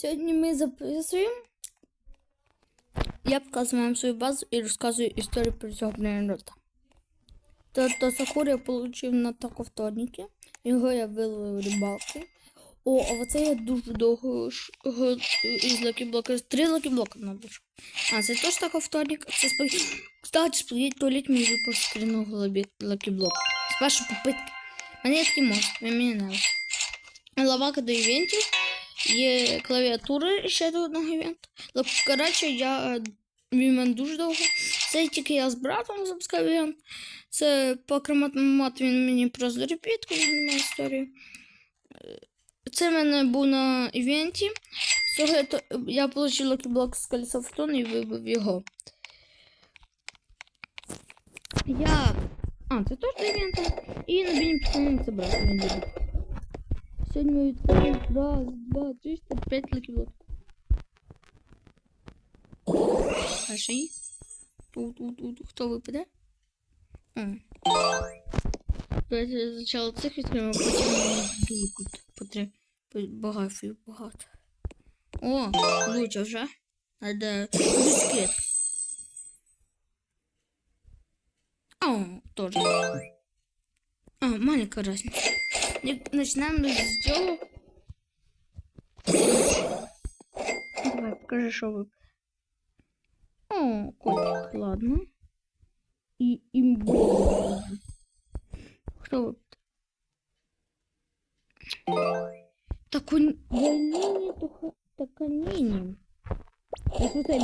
Сьогодні ми записуємо. Я показую свою базу і розказую історію про цього бліндрота. Тобто Сакури я отримав на таковторники. Його я виловив рибалки. О, а оце я дуже довго із лакіблока. Три лакіблока набув. А, це теж тако вторник. Це спагетті. Кстати, спагетті туалет мені випав з скрінного лакіблока. З першої попитки. Мене є такий мост, мені не Лавака до івентів. Є клавіатура ще до одного івенту. Коротше, я е, він дуже довго. Це тільки я з братом запускав івент. Це по кроматомат він мені просто репітку на історію. Е, Це в мене був на івенті. Цього я, отримав лакіблок з колеса фотону і вибив його. Я. А, це теж до івенту. І на пацани це брат. Він любить. Сьогодні ми відкриємо раз, два, три, чотири, п'ять лакіблок. Перший. Тут, тут, тут. Хто випаде? О. Давайте спочатку цих відкриємо, а потім дуже круто. Потри... Багато, багато. О, лучше вже. Надо бискет. О, тоже. А, маленькая разница. Начинаем с дела. Давай, покажи, что вы. О, котик, ладно. И имбу. Кто вы? Так он... Не только... Так они. Я смотрю,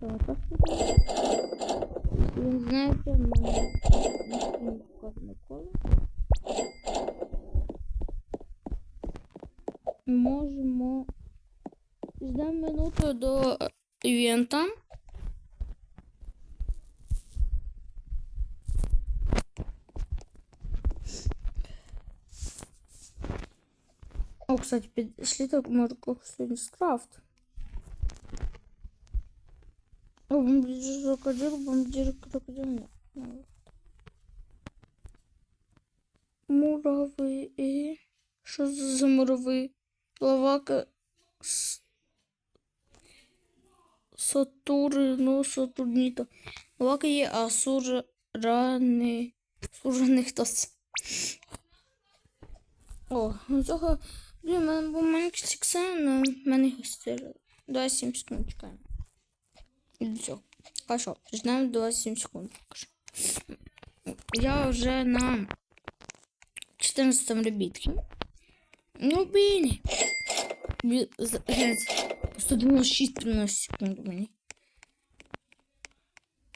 Так, как Якщо ви знаєте, в мене не показане коло. Можемо ждемо минуту до е, івента. О, кстати, підійшли так може сьогодні скрафт. О, бомбардир крокодил, бомбардир крокодил. Нет. Ну, Мурави. І... Що за мурави? Лавака. С... Сатурну, Сатурніта. Лавака є, а сурани. Сурани хто? О, ну цього. Блін, мене був маленький сіксен, але в мене його. Давай 7 секунд. Все. Хорошо, починаємо 27 секунд. Я вже на 14 ребітки. Ну, блін. Бі- 196 13 секунд у мені.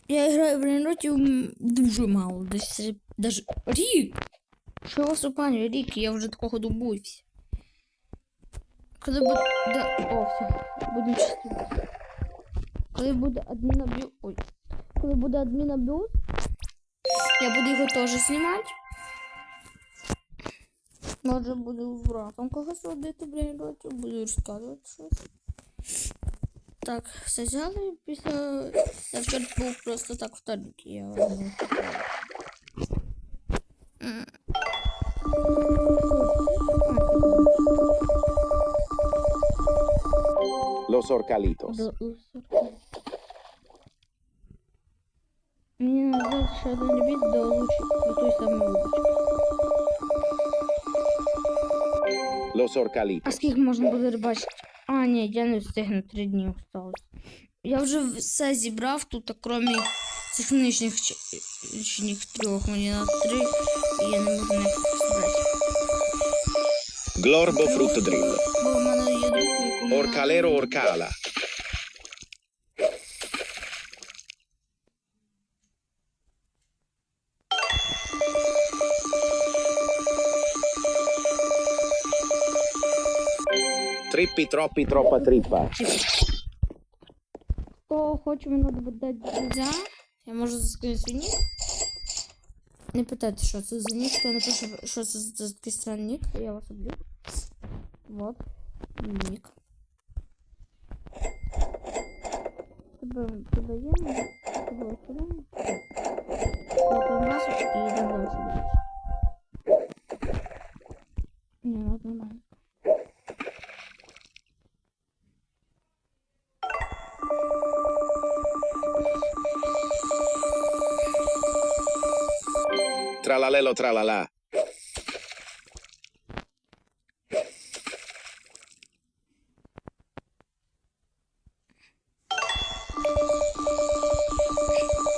Я граю в Рейнроті дуже мало. Десь даже рік. Що вас обманюю, рік, я вже такого добуюся. Коли буде... Да... О, все. Будемо чистити. Коли буде адмін аб'юз. Ой. Коли буде адмін аб'юз, я буду його теж знімати. Може буду з братом когось водити, роті, буду розказувати щось. Так, все взяли після. Я вчора був просто так вторник, я. Los Orcalitos. До усорка. Назад ще один ліміт до лучі, до той самий лучі. Los А Orcalitos. скільки можна буде рибачити? А, ні, я не встигну, три дні осталось. Я вже все зібрав тут, а крім цих нижніх нижніх трьох, мені на три, і я не можу не зібрати. Glorbo є друг. Orcalero Orcala. Trippi troppi troppa trippa. Хто хоче мені додати друзя, я можу заскрити свій. Не питайте, що це за нік, хто напише, що це за такий странний нік, я вас об'ю. Вот. Нік. Тебе подаємо, тебе. Потім раз і далі. Ну нормально. Tralalelo tralala.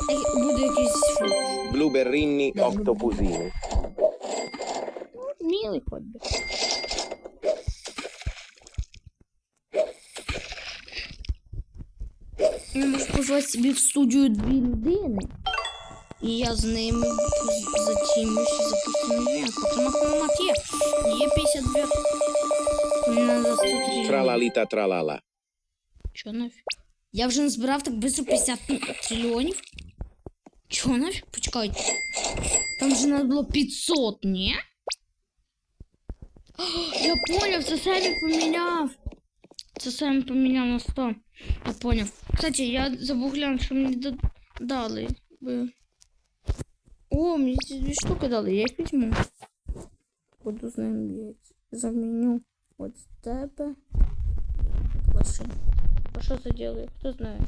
Ей, Буде якийсь фрукт. Blueberrini Да, ottopusini. Мілий хоч би. Я можу позвати собі в студію дві людини. І я з ними затімлюсь і запустимо івент. Поки автомат є. Є 52. Мені треба 103. Tralalita tralala. Чо нафіг? Я вже назбирав так близько 50 трильйонів. Чо нафіг? Почекайте. Там же надо було 500, ні? О, Я поняв, це Семі поміняв. Це Семі поміняв на 100. Я поняв. Кстати, я забув глянути, що мені да- дали. Би- О, мені ці дві штуки дали, я їх візьму. Буду з ним бігати. Заміню от з тебе. Лише. А що це делает? Хто знає?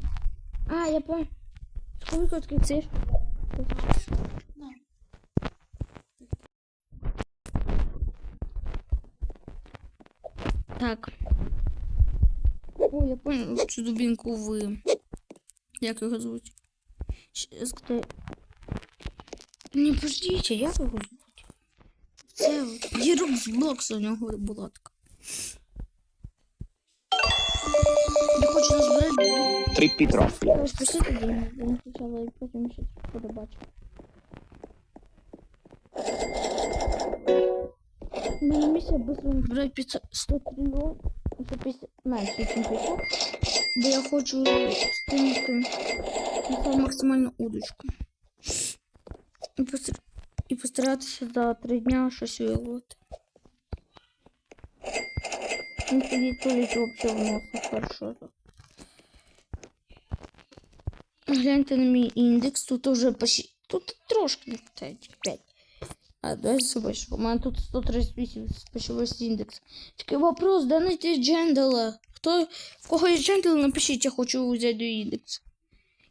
А, я понял. Сколько открыть сейф? Так. О, я понял, цю дубинку ви. Як його звуть? Щас, де... Не подождите, як його звуть? Це. Єрок з блокса у нього була така. Я хочу назбирати troppi. Ось пиши тоді, він спочатку і потім ще буде бачити. Мені місія быстро збирати 500, 100 трильйон, 150, менше, ніж 500, бо я хочу стинути максимальну удочку. Постар... і постаратися за 3 дня щось виловити. Ну, тоді тулить взагалі в носу хорошо. Гляньте на мій індекс, тут уже почти... Тут трошки не хватає, 5. А, давай побачимо. У мене тут 138 почався індекс. Такий вопрос, де знайти Джендала? Хто, в кого є Джендал, напишіть, я хочу взяти індекс.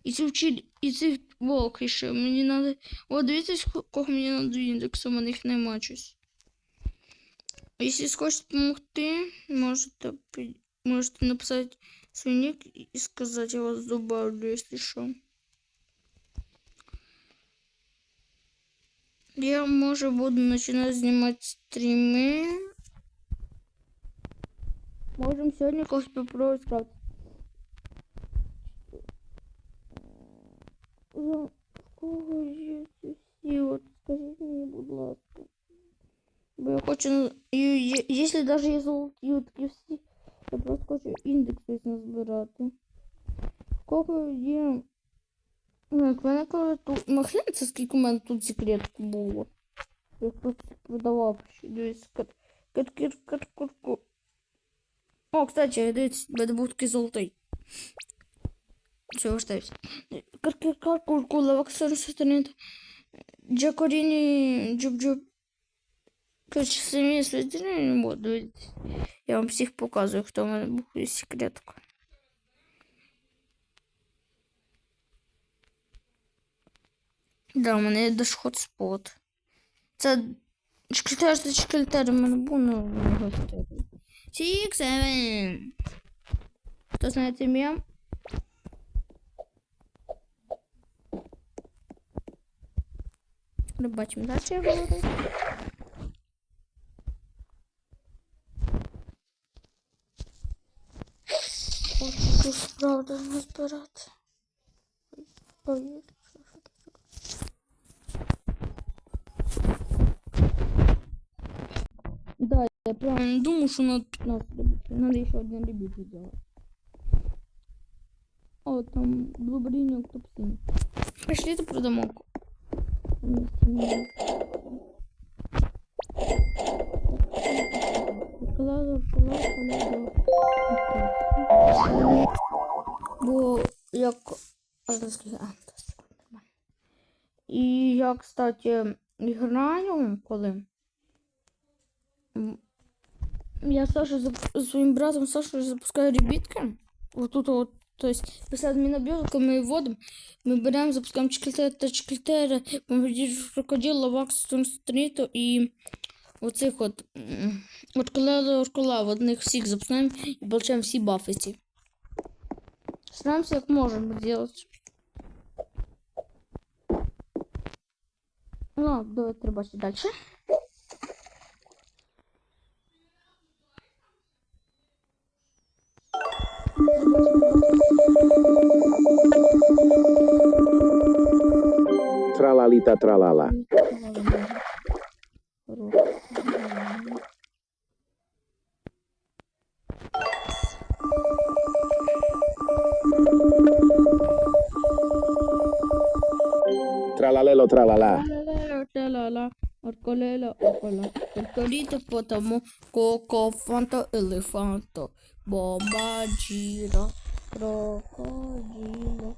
І ці вчитель, і цих волк ще. Мені надо... О, дивіться, в кого мені надо до індексу, у мене їх нема щось. Якщо хочете допомогти, можете, пи- можете написати свій ник і сказати, я вас добавлю, якщо що. Я, може, буду починати знімати стріми. Можемо сьогодні когось попробувати скрафтити. сказав, в кого є сусі? От скажіть мені, будь ласка. Бо я хочу. Якщо навіть є золоті отакі я просто хочу индекс ось назбирати. В кого є. Як мене клавіатура. Ну хрен це скільки у меня тут секретку было Я просто продавал вообще Дивіться, кат... кат кат кат кат кат О, кстати, дивіться, будет мене. Все, остаюсь. 44 kurgulamak sarısının Джакоріні джуб-джуб. Коротше, самі світини не буду. Я вам всіх показую, хто у мене був секретка. Да, у мене є дошход спот. Це шкільтер, ну, це шкільтер, у мене був, ну, Сік, севен. Хто знає ім'я? Не бачимо, далі я говорю. Хочу справді назбирати. Повірю. Да, я правильно думаю, что надо 15 любителей. Надо еще один любитель сделать. О, там блубринок топ-7. Пошли это продамо. Там Есть семья. Шоколаду, шоколаду, шоколаду. Бо як... А. А, нормально. І я, кстати, граю, коли Я Саша зап- своїм братом Сашою запускаю ребітки. Вот тут вот, то есть посеред мінобіжка ми вводимо, ми беремо, запускаємо чекільтери та чекільтери, крокодил, лавакс, стріту і оцих от м, от кола оркола, в одних всіх запускаємо і получаємо всі бафи ці. Стараємося як можемо зробити. Ну, давайте треба далі. finita tra la la. Tralalelo tralala. Tralalelo tralala. Orcolelo ocola. Tortolito potamo. Coco fanto elefanto. Bomba gira. Crocodilo.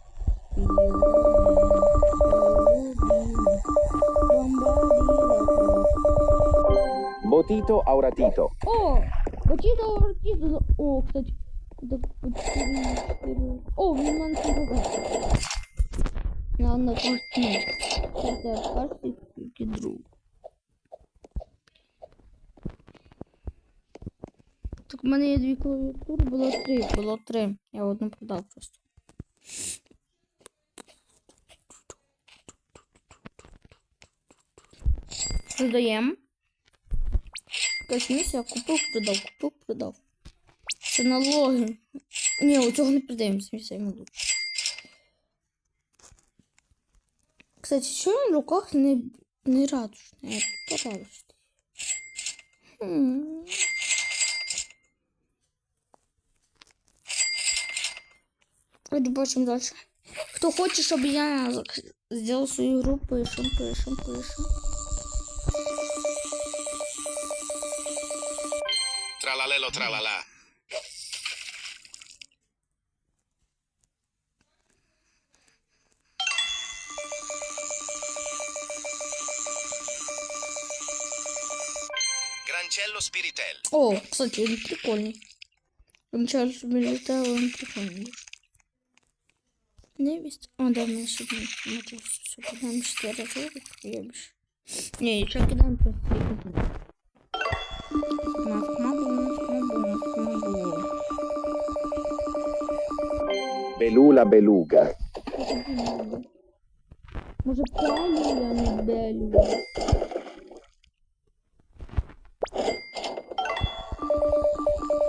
Filo. Botito auratito. О, почти ортизу. О, кстати. Так. О, він мене тут. На на карті. Це карті тільки друг. Так в мене є дві клавіатури, було три, було три. Я одну продав просто. Продаємо. Місія, купив, продав, купив, продав. Це налоги. Ні, у цього не продаємо, місія не лучше. Кстати, що на руках не, не радужний, а порадужний? Хм. Давайте бачимо далі. Хто хоче, щоб я зробив свою гру, пишем, пишем, пишем. Tralalelo tralala. Grancello Spiritello. О, кстати, він прикольний. Вначале вилітав, він прикольний. Невість. О, да, ми ще не смотрю, все, кидаємо 4 рази, я більше. Ні, ще кидаємо просто Belú la beluga. Może Paulina na Belu.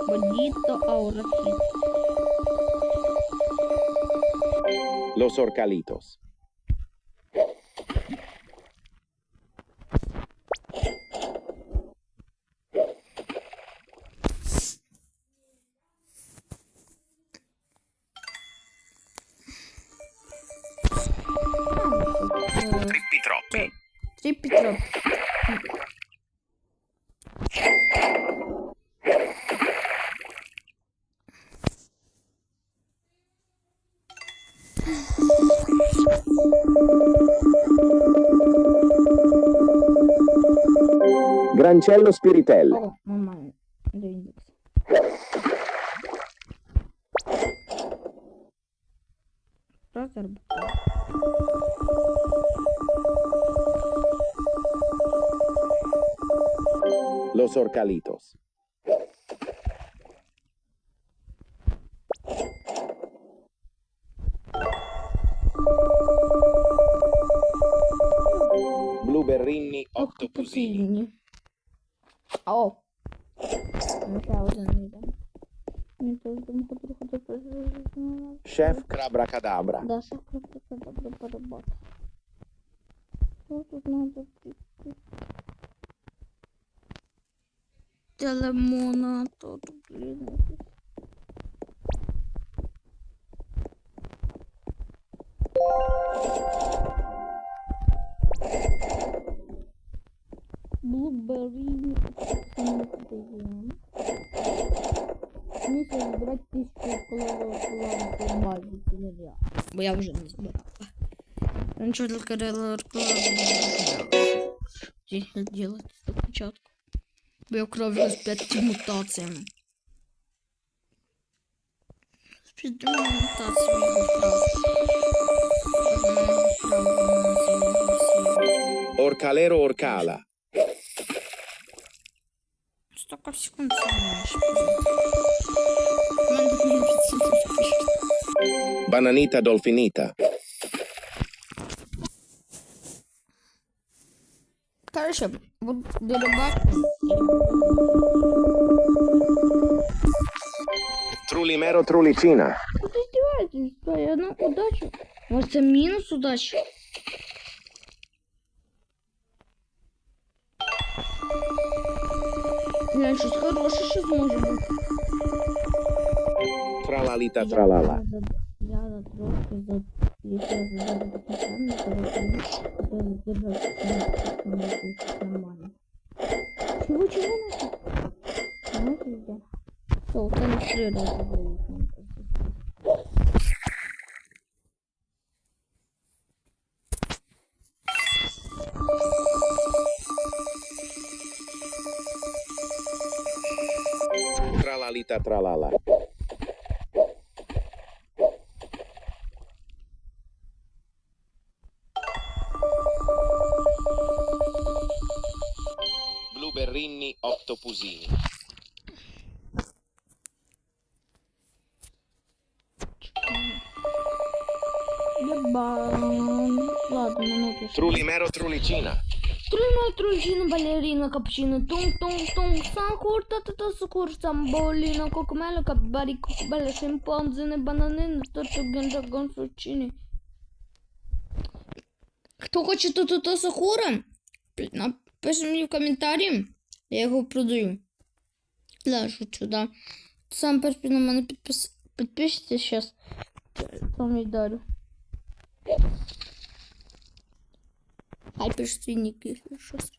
Bonito ahora Los orcalitos. di troppo. Ok. Trip. Grancello Spiritel. Oh, Los orcalitos. Blueberrini ottopusini. Октопусині. О. Ну, ще один не йде. Мені теж там ходу Телемона, тут, блін. Блубері. Саме подаємо. Місяць збирати тисячу колорового колорового базі ціляря. Бо я вже не збирала. Нічого для Кирила колорового делать спочатку. Бо Beokrov'u spedti mutacijama. Spedimo mutacijama. Orcalero Orcala. Stokar sekund sanmış. Ben de Bananita Dolfinita. Короче, буду рибати. Trulimero trulicina. Ти здіваєтесь, да, я на удачу. Може це мінус удачі? Я щось хороше ще зможу бути. Tralalita tralala. Я Tralalita tralala. cozinha. Ебан. Ладно, минуту. Трулимеро труличина. Трулимеро труличина, балерина, капучина. Тум, тум, тум. Санкур, та-та-та, сукур, самболина. Кокомело, кабари, кокобеле, шимпанзини, бананини. Кто хочет ту-ту-ту напиши мне в комментариях. Я його продаю. Да, шучу, да. Сам перш на мене підпис... підпишіться зараз, там і дарю. Хай нік, якщо щось.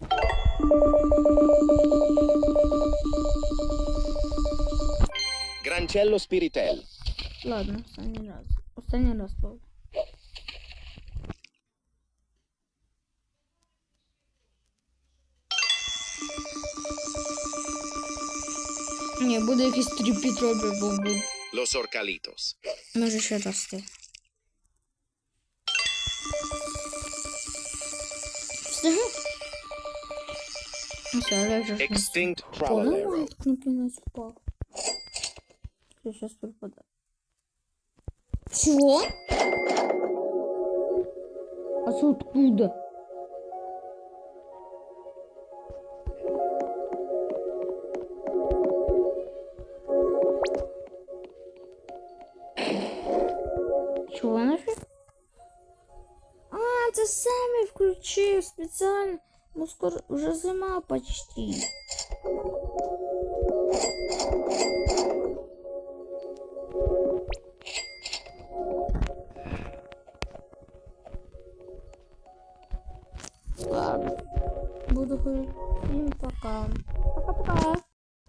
Grancello spiritello. Ладно, останній раз. Останній раз Павло. Ні, буде якийсь тріпіт робить, бо буде. Los orcalitos. Може ще рости. Встигну? Ну все, я вже Extinct О, tralalero. нормально, так на кінець впав. Я сейчас пропадаю. Чего? А це откуда? Включив спеціально. Ну скоро уже зима почти.